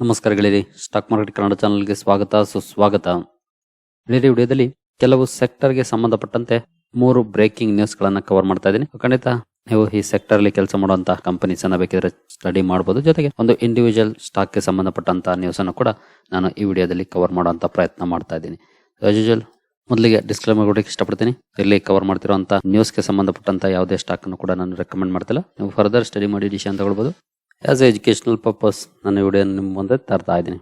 ನಮಸ್ಕಾರ ಗೆಳೆಯರಿ, stock market Kannada ಚಾನಲ್ಗೆ ಸ್ವಾಗತ, ಸುಸ್ವಾಗತ. ಗೆಳೆಯರಿ ವಿಡಿಯೋದಲ್ಲಿ ಕೆಲವು ಸೆಕ್ಟರ್ಗೆ ಸಂಬಂಧಪಟ್ಟಂತೆ ಮೂರು ಬ್ರೇಕಿಂಗ್ ನ್ಯೂಸ್ ಗಳನ್ನ ಕವರ್ ಮಾಡ್ತಾ ಇದ್ದೀನಿ. ಖಂಡಿತ ನೀವು ಈ ಸೆಕ್ಟರ್ ಅಲ್ಲಿ ಕೆಲಸ ಮಾಡುವಂತಹ ಕಂಪನೀಸ್ ಅನ್ನ ಬೇಕಿದ್ರೆ ಸ್ಟಡಿ ಮಾಡಬಹುದು ಜೊತೆಗೆ ಒಂದು ಇಂಡಿವಿಜುವಲ್ ಸ್ಟಾಕ್ಗೆ ಸಂಬಂಧಪಟ್ಟಂತಹ ನ್ಯೂಸ್ ಅನ್ನು ಕೂಡ ನಾನು ಈ ವಿಡಿಯೋದಲ್ಲಿ ಕವರ್ ಮಾಡುವಂತಹ ಪ್ರಯತ್ನ ಮಾಡ್ತಾ ಇದ್ದೀನಿ. ಮೊದಲಿಗೆ ಡಿಸ್ಕ್ಲೇಮರ್ ಕೊಡಕ್ಕೆ ಇಷ್ಟಪಡ್ತೀನಿ. ಇಲ್ಲಿ ಕವರ್ ಮಾಡ್ತಿರುವಂತಹ ನ್ಯೂಸ್ಗೆ ಸಂಬಂಧಪಟ್ಟಂತ ಯಾವುದೇ ಸ್ಟಾಕ್ ಅನ್ನು ಕೂಡ ನಾನು ರೆಕಮೆಂಡ್ ಮಾಡ್ತಿಲ್ಲ. ನೀವು ಫರ್ದರ್ ಸ್ಟಡಿ ಮಾಡಿ ಡಿಸಿಷನ್ ತಗೊಳ್ಬಹುದು ಆಸ್ ಎಜುಕೇಶನಲ್ ಪರ್ಪಸ್ ನನ್ನ ವಿಡಿಯೋ ನಿಮ್ಮ ಮುಂದೆ ತರ್ತಾ ಇದ್ದೀನಿ.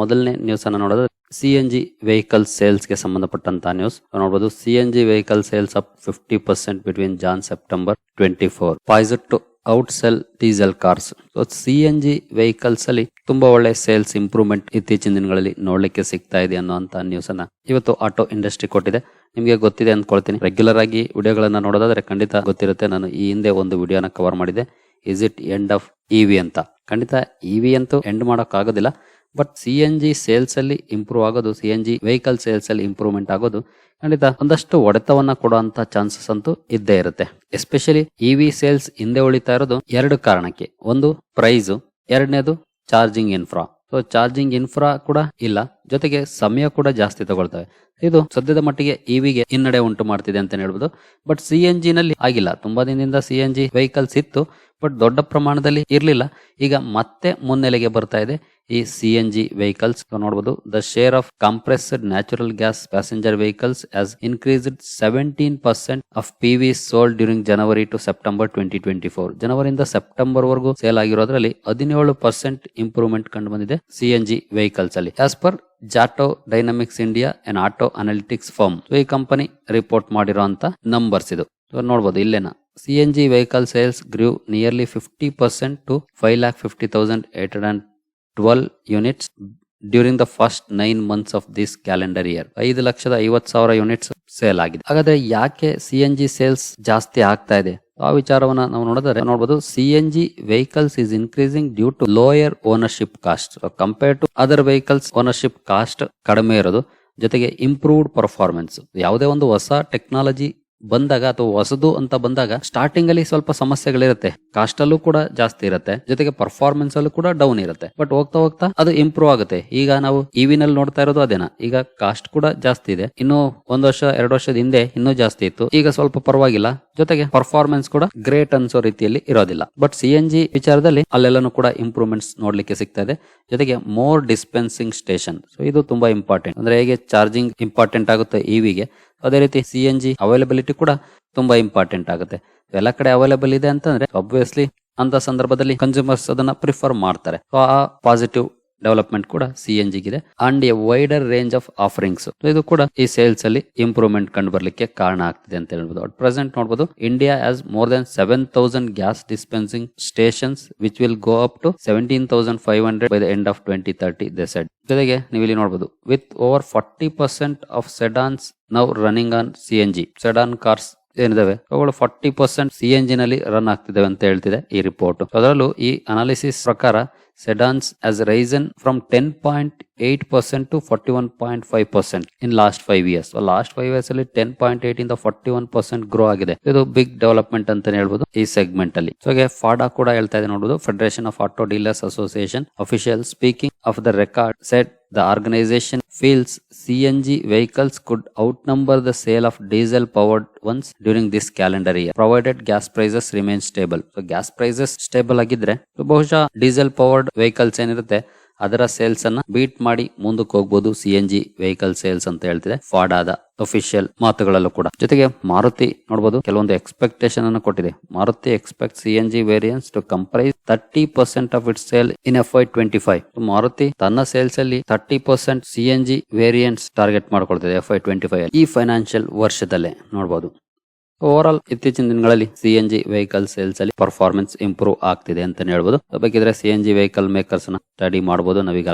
ಮೊದಲನೇ ನ್ಯೂಸ್ ಅನ್ನ ನೋಡೋದು ಸಿ ಎನ್ ಜಿ ವೆಹಿಕಲ್ ಸೇಲ್ಸ್ಗೆ ಸಂಬಂಧಪಟ್ಟಂತಹ ಸಂಬಂಧಪಟ್ಟಂತ ನ್ಯೂಸ್ ನೋಡಬಹುದು C N G vehicle sales up fifty percent between Jan September twenty four poised to outsell diesel cars so C N G vehicles ಅಲ್ಲಿ ತುಂಬಾ ಒಳ್ಳೆ ಸೇಲ್ಸ್ ಇಂಪ್ರೂವ್ಮೆಂಟ್ ಇತ್ತೀಚಿನ ದಿನಗಳಲ್ಲಿ ನೋಡ್ಲಿಕ್ಕೆ ಸಿಗ್ತಾ ಇದೆ ಅನ್ನುವಂತ ನ್ಯೂಸ್ ಅನ್ನ ಇವತ್ತು ಆಟೋ ಇಂಡಸ್ಟ್ರಿ ಕೊಟ್ಟಿದೆ. ನಿಮಗೆ ಗೊತ್ತಿದೆ ಅಂದ್ಕೊಳ್ತೀನಿ. ರೆಗ್ಯುಲರ್ ಆಗಿ ವಿಡಿಯೋಗಳನ್ನ ನೋಡೋದಾದ್ರೆ ಖಂಡಿತ ಗೊತ್ತಿರುತ್ತೆ. ನಾನು ಈ ಹಿಂದೆ ಒಂದು ವಿಡಿಯೋನ ಕವರ್ ಮಾಡಿದೆ is it end of EV ಅಂತ. ಖಂಡಿತ ಇವಿ ಅಂತೂ ಎಂಡ್ ಮಾಡೋಕ್ಕಾಗೋದಿಲ್ಲ but C N G sales ಅಲ್ಲಿ ಇಂಪ್ರೂವ್ ಆಗೋದು C N G vehicle sales ಅಲ್ಲಿ ಇಂಪ್ರೂವ್ಮೆಂಟ್ ಆಗೋದು, ಖಂಡಿತ ಒಂದಷ್ಟು ಹೊಡೆತವನ್ನ ಕೊಡುವಂತ ಚಾನ್ಸಸ್ ಅಂತೂ ಇದ್ದೇ ಇರುತ್ತೆ. ಎಸ್ಪೆಷಲಿ ಇವಿ ಸೇಲ್ಸ್ ಹಿಂದೆ ಉಳಿತಾ ಇರೋದು ಎರಡು ಕಾರಣಕ್ಕೆ. ಒಂದು ಪ್ರೈಸ್ ಎರಡನೇದು charging infra so charging infra ಕೂಡ ಇಲ್ಲ. ಜೊತೆಗೆ ಸಮಯ ಕೂಡ ಜಾಸ್ತಿ ತಗೊಳ್ತವೆ. ಇದು ಸದ್ಯದ ಮಟ್ಟಿಗೆ ಇವಿಗೆ ಹಿನ್ನಡೆ ಉಂಟು ಮಾಡ್ತಿದೆ ಅಂತ ಹೇಳ್ಬೋದು. ಬಟ್ ಸಿ ಎನ್ ಜಿ ನಲ್ಲಿ ಆಗಿಲ್ಲ. ತುಂಬಾ ದಿನದಿಂದ ಸಿ ಎನ್ ಜಿ ವೆಹಿಕಲ್ಸ್ ಇತ್ತು ಬಟ್ ದೊಡ್ಡ ಪ್ರಮಾಣದಲ್ಲಿ ಇರಲಿಲ್ಲ. ಈಗ ಮತ್ತೆ ಮುನ್ನೆಲೆಗೆ ಬರ್ತಾ ಇದೆ. ಈ ಸಿ ಎನ್ ಜಿ ವೆಹಿಕಲ್ಸ್ ನೋಡಬಹುದು the share of compressed natural gas passenger vehicles has increased seventeen percent of P V sold during January to September twenty twenty four ಜನವರಿಂದ September ವರೆಗೂ ಸೇಲ್ ಆಗಿರೋದ್ರಲ್ಲಿ ಹದಿನೇಳು ಪರ್ಸೆಂಟ್ ಇಂಪ್ರೂವ್ಮೆಂಟ್ ಕಂಡು ಬಂದಿದೆ C N G vehicles ಅಲ್ಲಿ. As per JATO dynamics India and auto analytics firm ಈ company report ಮಾಡಿರುವಂತ numbers ಇದು. ನೋಡಬಹುದು ಇಲ್ಲೇನ? C N G vehicle sales grew nearly fifty percent to five lakh fifty thousand eight hundred and twelve units during the first nine months of this calendar year ಐದು ಲಕ್ಷದ ಐವತ್ ಸಾವಿರ units sale ಆಗಿದೆ. ಹಾಗಾದ್ರೆ ಯಾಕೆ C N G sales ಜಾಸ್ತಿ ಆಗ್ತಾ ಇದೆ? ಆ ವಿಚಾರವನ್ನ ನಾವು ನೋಡಿದ್ರೆ ನೋಡಬಹುದು C N G vehicles is increasing due to lower ownership cost compare to other vehicles ownership cost ಕಡಿಮೆ ಇರೋದು. ಜೊತೆಗೆ ಇಂಪ್ರೂವ್ಡ್ ಪರ್ಫಾರ್ಮೆನ್ಸ್ ಯಾವುದೇ ಒಂದು ಹೊಸ ಟೆಕ್ನಾಲಜಿ ಬಂದಾಗ ಅಥವಾ ಹೊಸದು ಅಂತ ಬಂದಾಗ ಸ್ಟಾರ್ಟಿಂಗ್ ಅಲ್ಲಿ ಸ್ವಲ್ಪ ಸಮಸ್ಯೆಗಳಿರುತ್ತೆ. ಕಾಸ್ಟ್ ಅಲ್ಲೂ ಕೂಡ ಜಾಸ್ತಿ ಇರುತ್ತೆ. ಜೊತೆಗೆ ಪರ್ಫಾರ್ಮೆನ್ಸ್ ಅಲ್ಲೂ ಕೂಡ ಡೌನ್ ಇರುತ್ತೆ. ಬಟ್ ಹೋಗ್ತಾ ಹೋಗ್ತಾ ಅದು ಇಂಪ್ರೂವ್ ಆಗುತ್ತೆ. ಈಗ ನಾವು ಇವಿನಲ್ಲಿ ನೋಡ್ತಾ ಇರೋದು ಅದೇನ? ಈಗ ಕಾಸ್ಟ್ ಕೂಡ ಜಾಸ್ತಿ ಇದೆ. ಇನ್ನು ಒಂದ್ ವರ್ಷ, ಎರಡು ವರ್ಷದ ಹಿಂದೆ ಇನ್ನೂ ಜಾಸ್ತಿ ಇತ್ತು. ಈಗ ಸ್ವಲ್ಪ ಪರವಾಗಿಲ್ಲ. ಜೊತೆಗೆ ಪರ್ಫಾರ್ಮೆನ್ಸ್ ಕೂಡ ಗ್ರೇಟ್ ಅನ್ಸೋ ರೀತಿಯಲ್ಲಿ ಇರೋದಿಲ್ಲ. ಬಟ್ ಸಿ ಎನ್ ಜಿ ವಿಚಾರದಲ್ಲಿ ಅಲ್ಲೆಲ್ಲನೂ ಕೂಡ ಇಂಪ್ರೂವ್ಮೆಂಟ್ಸ್ ನೋಡ್ಲಿಕ್ಕೆ ಸಿಗ್ತಾ ಇದೆ. ಜೊತೆಗೆ ಮೋರ್ ಡಿಸ್ಪೆನ್ಸಿಂಗ್ ಸ್ಟೇಷನ್ ಸೊ ಇದು ತುಂಬಾ ಇಂಪಾರ್ಟೆಂಟ್ ಅಂದ್ರೆ ಹೇಗೆ ಚಾರ್ಜಿಂಗ್ ಇಂಪಾರ್ಟೆಂಟ್ ಆಗುತ್ತೆ ಇವಿಗೆ ಅದೇ ರೀತಿ ಸಿ ಎನ್ ಜಿ ಅವೈಲಬಿಲಿಟಿ ಕೂಡ ತುಂಬಾ ಇಂಪಾರ್ಟೆಂಟ್ ಆಗುತ್ತೆ. ಎಲ್ಲ ಕಡೆ ಅವೈಲಬಲ್ ಇದೆ ಅಂತಂದ್ರೆ ಅಬ್ವಿಯಸ್ಲಿ ಅಂತ ಸಂದರ್ಭದಲ್ಲಿ ಕನ್ಸ್ಯೂಮರ್ಸ್ ಅದನ್ನ ಪ್ರಿಫರ್ ಮಾಡ್ತಾರೆ. ಸೊ ಆ ಪಾಸಿಟಿವ್ ಡೆವಲಪ್ಮೆಂಟ್ ಕೂಡ C N ಜಿಗಿದೆ and a wider range of offerings ಇದು ಕೂಡ ಈ ಸೇಲ್ಸ್ ಅಲ್ಲಿ ಇಂಪ್ರೂವ್ಮೆಂಟ್ ಕಂಡು ಬರ್ಲಿಕ್ಕೆ ಕಾರಣ ಆಗ್ತಿದೆ ಅಂತ ಹೇಳ್ಬೋದು. ಅಟ್ ಪ್ರೆಸೆಂಟ್ ನೋಡಬಹುದು India has more than seven thousand gas dispensing stations which will go up to seventeen thousand five hundred by the end of twenty thirty the said ಜೊತೆಗೆ ನೀವು ಇಲ್ಲಿ ನೋಡಬಹುದು with over forty percent of sedans now running on C N G sedan cars ಏನಿದಾವೆ? ಅವುಗಳು forty percent C N G ನಲ್ಲಿ run ಆಗ್ತಿದಾವೆ ಅಂತ ಹೇಳ್ತಿದೆ ಈ ರಿಪೋರ್ಟ್ ಅದರಲ್ಲೂ ಈ ಅನಾಲಿಸಿಸ್ ಪ್ರಕಾರ forty one point five percent in last five years last five years ಅಲ್ಲಿ ಟೆನ್ ಪಾಯಿಂಟ್ ಏಟ್ ಇಂದ ಫಾರ್ಟಿ ಒನ್ ಪರ್ಸೆಂಟ್ ಗ್ರೋ ಆಗಿದೆ. ಇದು ಬಿಗ್ ಡೆವಲಪ್ಮೆಂಟ್ ಅಂತ ಹೇಳ್ಬಹುದು ಈ ಸೆಗ್ಮೆಂಟ್ ಅಲ್ಲಿ. ಸೊ ಹಾಗೆ ಫಾಡಾ ಕೂಡ ಹೇಳ್ತಾ ಇದೆ ನೋಡಬಹುದು federation of auto dealers association official speaking of the record set The organization feels CNG vehicles could outnumber the sale of diesel powered ones during this calendar year, provided gas prices remain stable. So gas prices stable ಆಗಿದ್ರೆ ಬಹುಶಃ diesel powered vehicles ಏನಿರುತ್ತೆ, ಅದರ sales ಅನ್ನ beat ಮಾಡಿ ಮುಂದಕ್ಕೆ ಹೋಗ್ಬೋದು C N G vehicle sales ಅಂತ ಹೇಳ್ತಿದೆ. ಫಾಡಾದ ಅಫಿಷಿಯಲ್ ಮಾತುಗಳಲ್ಲೂ ಕೂಡ. ಜೊತೆಗೆ ಮಾರುತಿ ನೋಡಬಹುದು ಕೆಲವೊಂದು ಎಕ್ಸ್ಪೆಕ್ಟೇಷನ್ ಅನ್ನು ಕೊಟ್ಟಿದೆ. Maruti expect C N G variants to comprise thirty percent of it sale in F I twenty five Maruti ತನ್ನ ಸೇಲ್ಸ್ ಅಲ್ಲಿ thirty percent C N G variants target ಮಾಡ್ಕೊಳ್ತಿದೆ F I twenty five ಈ financial ವರ್ಷದಲ್ಲೇ ನೋಡಬಹುದು over ಇತ್ತೀಚಿನ ದಿನಗಳಲ್ಲಿ C N G vehicle sales ಅಲ್ಲಿ performance improve ಆಗ್ತಿದೆ ಅಂತ ಹೇಳ್ಬೋದು. ಬೇಕಿದ್ರೆ ಸಿ ಎನ್ ಜಿ ವೆಹಿಕಲ್ ಮೇಕರ್ಸ್ನ ಸ್ಟಡಿ ಮಾಡಬಹುದು ನಾವೀಗ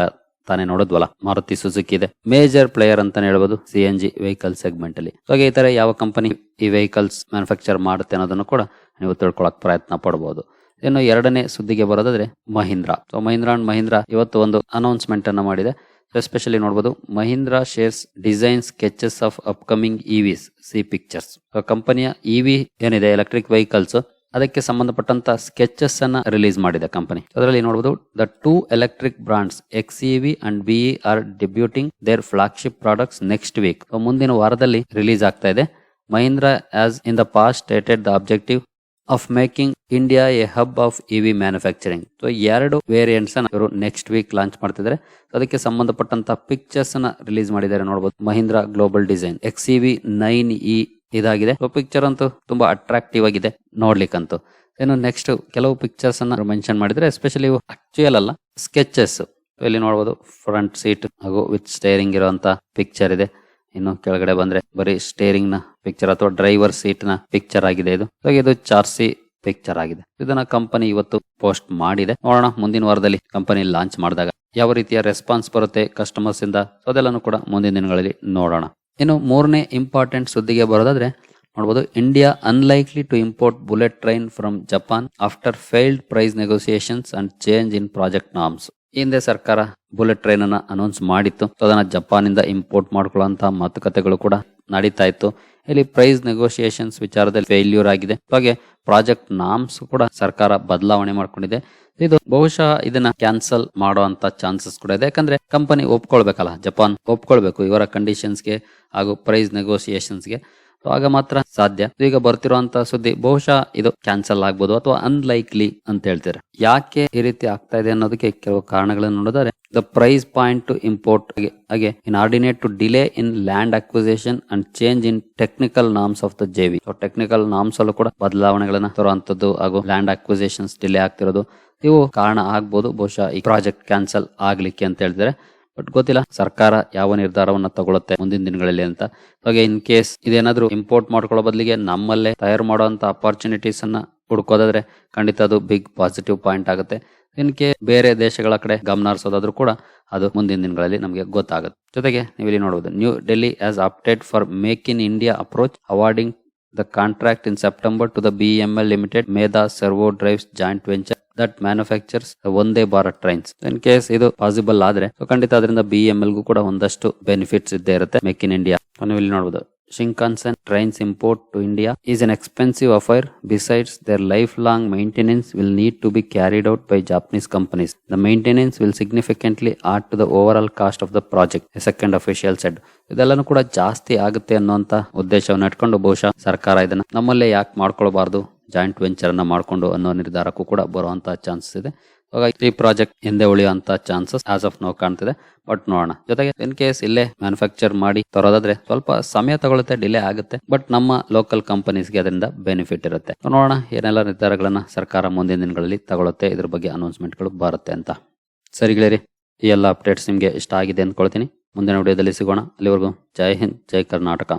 ತಾನೇ ನೋಡಿದ್ವಲ್ಲ, ಮಾರುತಿ ಸುಜುಕಿ ಇದೆ. ಮೇಜರ್ ಪ್ಲೇಯರ್ ಅಂತ ಹೇಳ್ಬೋದು C N G vehicle segment ಅಲ್ಲಿ. ಹಾಗೆ ಈ ತರ ಯಾವ ಕಂಪನಿ ಈ ವೆಹಿಕಲ್ಸ್ ಮ್ಯಾನುಫ್ಯಾಕ್ಚರ್ ಮಾಡುತ್ತೆ ಅನ್ನೋದನ್ನು ಕೂಡ ನೀವು ತಿಳ್ಕೊಳಕ್ ಪ್ರಯತ್ನ ಪಡಬಹುದು ಇನ್ನು ಎರಡನೇ ಸುದ್ದಿಗೆ ಬರೋದಾದ್ರೆ ಮಹೀಂದ್ರಾ. ಸೊ ಮಹೀಂದ್ರಾ ಅಂಡ್ ಮಹೀಂದ್ರಾ ಇವತ್ತು ಒಂದು ಅನೌನ್ಸ್ಮೆಂಟ್ ಅನ್ನ ಮಾಡಿದೆ. ಎಸ್ಪೆಷಲಿ ನೋಡ್ಬೋದು. Mahindra shares design sketches of upcoming EVs see pictures ಕಂಪನಿಯ ಇವಿ ಏನಿದೆ? ಎಲೆಕ್ಟ್ರಿಕ್ ವೆಹಿಕಲ್ಸ್ ಅದಕ್ಕೆ ಸಂಬಂಧಪಟ್ಟಂತ ಸ್ಕೆಚಸ್ ಅನ್ನ ರಿಲೀಸ್ ಮಾಡಿದೆ ಕಂಪನಿ. ಅದರಲ್ಲಿ ನೋಡಬಹುದು the two electric brands X EV and BE are debuting their flagship products next week ಮುಂದಿನ ವಾರದಲ್ಲಿ ರಿಲೀಸ್ ಆಗ್ತಾ ಇದೆ. Mahindra has in the past stated the objective of making India a hub of EV manufacturing so ಎರಡು variants ಇವರು next week launch ಮಾಡ್ತಿದ್ದಾರೆ ಅದಕ್ಕೆ ಸಂಬಂಧಪಟ್ಟಂತ ಪಿಕ್ಚರ್ಸ್ನ ರಿಲೀಸ್ ಮಾಡಿದ್ದಾರೆ ನೋಡಬಹುದು Mahindra global design X EV nine E ಇದಾಗಿದೆ. ಸೊ ಪಿಕ್ಚರ್ ಅಂತೂ ತುಂಬಾ ಅಟ್ರಾಕ್ಟಿವ್ ಆಗಿದೆ ನೋಡ್ಲಿಕ್ಕಂತೂ. ಇನ್ನು ನೆಕ್ಸ್ಟ್ ಕೆಲವು ಪಿಕ್ಚರ್ಸ್ ಅನ್ನ ಮೆನ್ಷನ್ ಮಾಡಿದ್ರೆ ಎಸ್ಪೆಷಲಿ ಆಕ್ಚುಯಲ್ ಅಲ್ಲ ಸ್ಕೆಚಸ್ ಇಲ್ಲಿ ನೋಡಬಹುದು ಫ್ರಂಟ್ ಸೀಟ್ ಹಾಗೂ ವಿತ್ ಸ್ಟೇರಿಂಗ್ ಇರುವಂತ ಪಿಕ್ಚರ್ ಇದೆ. ಇನ್ನು ಕೆಳಗಡೆ ಬಂದ್ರೆ ಬರೀ ಸ್ಟೇರಿಂಗ್ನ ಪಿಕ್ಚರ್ ಅಥವಾ ಡ್ರೈವರ್ ಸೀಟ್ನ ಪಿಕ್ಚರ್ ಆಗಿದೆ ಇದು. ಹಾಗೆ ಇದು ಚಾರ್ಸಿ ಪಿಕ್ಚರ್ ಆಗಿದೆ. ಇದನ್ನ ಕಂಪನಿ ಇವತ್ತು ಪೋಸ್ಟ್ ಮಾಡಿದೆ. ನೋಡೋಣ, ಮುಂದಿನ ವಾರದಲ್ಲಿ ಕಂಪನಿ ಲಾಂಚ್ ಮಾಡಿದಾಗ ಯಾವ ರೀತಿಯ ರೆಸ್ಪಾನ್ಸ್ ಬರುತ್ತೆ ಕಸ್ಟಮರ್ಸ್ ಇಂದ ಅದೆಲ್ಲನೂ ಕೂಡ ಮುಂದಿನ ದಿನಗಳಲ್ಲಿ ನೋಡೋಣ. ಇನ್ನು ಮೂರನೇ ಇಂಪಾರ್ಟೆಂಟ್ ಸುದ್ದಿಗೆ ಬರೋದಾದ್ರೆ ನೋಡಬಹುದು India unlikely to import bullet train from Japan after failed price negotiations and change in project norms ಹಿಂದೆ ಸರ್ಕಾರ ಬುಲೆಟ್ ಟ್ರೈನ್ ಅನ್ನ ಅನೌನ್ಸ್ ಮಾಡಿತ್ತು. ಅದನ್ನ ಜಪಾನ್ ಇಂದ ಇಂಪೋರ್ಟ್ ಮಾಡ್ಕೊಳ್ಳುವಂತಹ ಮಾತುಕತೆಗಳು ಕೂಡ ನಡೀತಾ ಇತ್ತು ಇಲ್ಲಿ ಪ್ರೈಸ್ ನೆಗೋಸಿಯೇಷನ್ಸ್ ವಿಚಾರದಲ್ಲಿ ಫೇಲ್ಯೂರ್ ಆಗಿದೆ. ಹಾಗೆ ಪ್ರಾಜೆಕ್ಟ್ ನಾಮ್ಸ್ ಕೂಡ ಸರ್ಕಾರ ಬದಲಾವಣೆ ಮಾಡ್ಕೊಂಡಿದೆ. ಇದು ಬಹುಶಃ ಇದನ್ನ ಕ್ಯಾನ್ಸಲ್ ಮಾಡುವಂತ ಚಾನ್ಸಸ್ ಕೂಡ ಇದೆ. ಯಾಕಂದ್ರೆ ಕಂಪನಿ ಒಪ್ಕೊಳ್ಬೇಕಲ್ಲ ಜಪಾನ್ ಒಪ್ಕೊಳ್ಬೇಕು ಇವರ ಕಂಡೀಷನ್ಸ್ಗೆ ಹಾಗೂ ಪ್ರೈಸ್ ನೆಗೋಸಿಯೇಷನ್ಸ್ಗೆ ಆಗ ಮಾತ್ರ ಸಾಧ್ಯ. ಈಗ ಬರ್ತಿರುವಂತ ಸುದ್ದಿ ಬಹುಶಃ ಇದು ಕ್ಯಾನ್ಸಲ್ ಆಗ್ಬೋದು ಅಥವಾ ಅನ್ಲೈಕ್ಲಿ ಅಂತ ಹೇಳ್ತಾರೆ? ಯಾಕೆ ಈ ರೀತಿ ಆಗ್ತಾ ಇದೆ ಅನ್ನೋದಕ್ಕೆ ಕೆಲವು ಕಾರಣಗಳನ್ನು ನೋಡಿದರೆ the price point to import ಹಾಗೆ inordinate to delay in land acquisition and change in technical norms of the JV technical norms ಅಲ್ಲೂ ಕೂಡ ಬದಲಾವಣೆಗಳನ್ನ ತರುವಂತದ್ದು ಹಾಗೂ ಲ್ಯಾಂಡ್ ಅಕ್ವಿಸೇಷನ್ಸ್ ಡಿಲೇ ಆಗ್ತಿರೋದು, ಇವು ಕಾರಣ ಆಗ್ಬೋದು. ಬಹುಶಃ ಈ ಪ್ರಾಜೆಕ್ಟ್ ಕ್ಯಾನ್ಸಲ್ ಆಗ್ಲಿಕ್ಕೆ ಅಂತ ಹೇಳಿದ್ರೆ. ಬಟ್ ಗೊತ್ತಿಲ್ಲ, ಸರ್ಕಾರ ಯಾವ ನಿರ್ಧಾರವನ್ನ ತಗೊಳುತ್ತೆ ಮುಂದಿನ ದಿನಗಳಲ್ಲಿ ಅಂತ. ಹಾಗೆ ಇನ್ ಕೇಸ್ ಇದೇನಾದ್ರೂ ಇಂಪೋರ್ಟ್ ಮಾಡ್ಕೊಳ್ಳೋ ಬದಲಿಗೆ ನಮ್ಮಲ್ಲೇ ತಯಾರು ಮಾಡುವಂತ ಅಪಾರ್ಚುನಿಟೀಸ್ ಅನ್ನ ಹುಡ್ಕೋದಾದ್ರೆ ಖಂಡಿತ ಅದು ಬಿಗ್ ಪಾಸಿಟಿವ್ ಪಾಯಿಂಟ್ ಆಗುತ್ತೆ. ಇನ್ ಕೇಸ್ ಬೇರೆ ದೇಶಗಳ ಕಡೆ ಗಮನ ಹರಿಸೋದಾದ್ರೂ ಕೂಡ ಅದು ಮುಂದಿನ ದಿನಗಳಲ್ಲಿ ನಮಗೆ ಗೊತ್ತಾಗುತ್ತೆ. ಜೊತೆಗೆ ನೀವು ಇಲ್ಲಿ ನೋಡಬಹುದು New Delhi has opted for make in India approach awarding the contract in September to the BML limited Medha servo drives joint venture that manufactures Vande Bharat trains in case ಇದು ಪಾಸಿಬಲ್ ಆದ್ರೆ ಖಂಡಿತ ಅದರಿಂದ B M L ಗೂ ಕೂಡ ಒಂದಷ್ಟು benefits ಇದ್ದೇ ಇರುತ್ತೆ make in India ನೀವು ಇಲ್ಲಿ ನೋಡಬಹುದು Shinkansen trains import to India is an expensive affair besides their long maintenance will need to be carried out by Japanese companies the maintenance will significantly add to the overall cost of the project second official said ಇದೆಲ್ಲನೂ ಕೂಡ ಜಾಸ್ತಿ ಆಗುತ್ತೆ ಅನ್ನುವಂತ ಉದ್ದೇಶವನ್ನು ಇಟ್ಕೊಂಡು ಬಹುಶಃ ಸರ್ಕಾರ ಇದನ್ನ ನಮ್ಮಲ್ಲೇ ಯಾಕೆ ಮಾಡ್ಕೊಳ್ಬಾರ್ದು? ಜಾಯಿಂಟ್ ವೆಂಚರ್ ಅನ್ನ ಮಾಡ್ಕೊಂಡು ಅನ್ನೋ ನಿರ್ಧಾರಕ್ಕೂ ಕೂಡ ಬರುವಂತಹ ಚಾನ್ಸಸ್ ಇದೆ. ಈ ಪ್ರಾಜೆಕ್ಟ್ ಹಿಂದೆ ಉಳಿಯುವಂತ ಚಾನ್ಸಸ್ ಆಸ್ ಆಫ್ ನೋ ಕಾಣ್ತಿದೆ. ಬಟ್ ನೋಡೋಣ. ಜೊತೆಗೆ ಇನ್ ಕೇಸ್ ಇಲ್ಲೇ ಮ್ಯಾನುಫ್ಯಾಕ್ಚರ್ ಮಾಡಿ ತರೋದಾದ್ರೆ ಸ್ವಲ್ಪ ಸಮಯ ತಗೊಳುತ್ತೆ ಡಿಲೇ ಆಗುತ್ತೆ. ಬಟ್ ನಮ್ಮ ಲೋಕಲ್ ಕಂಪನೀಸ್ಗೆ ಅದರಿಂದ ಬೆನಿಫಿಟ್ ಇರುತ್ತೆ. ನೋಡೋಣ ಏನೆಲ್ಲ ನಿರ್ಧಾರಗಳನ್ನ ಸರ್ಕಾರ ಮುಂದಿನ ದಿನಗಳಲ್ಲಿ ತಗೊಳುತ್ತೆ ಇದ್ರ ಬಗ್ಗೆ ಅನೌನ್ಸ್ಮೆಂಟ್ಗಳು ಬರುತ್ತೆ ಅಂತ. ಸರಿ ಗೆಳೆಯರಿ, ಈ ಎಲ್ಲ ಅಪ್ಡೇಟ್ಸ್ ನಿಮಗೆ ಇಷ್ಟ ಆಗಿದೆ ಅಂದ್ಕೊಳ್ತೀನಿ. ಮುಂದಿನ ವಿಡಿಯೋದಲ್ಲಿ ಸಿಗೋಣ. ಅಲ್ಲಿವರೆಗೂ ಜೈ ಹಿಂದ್, ಜೈ ಕರ್ನಾಟಕ.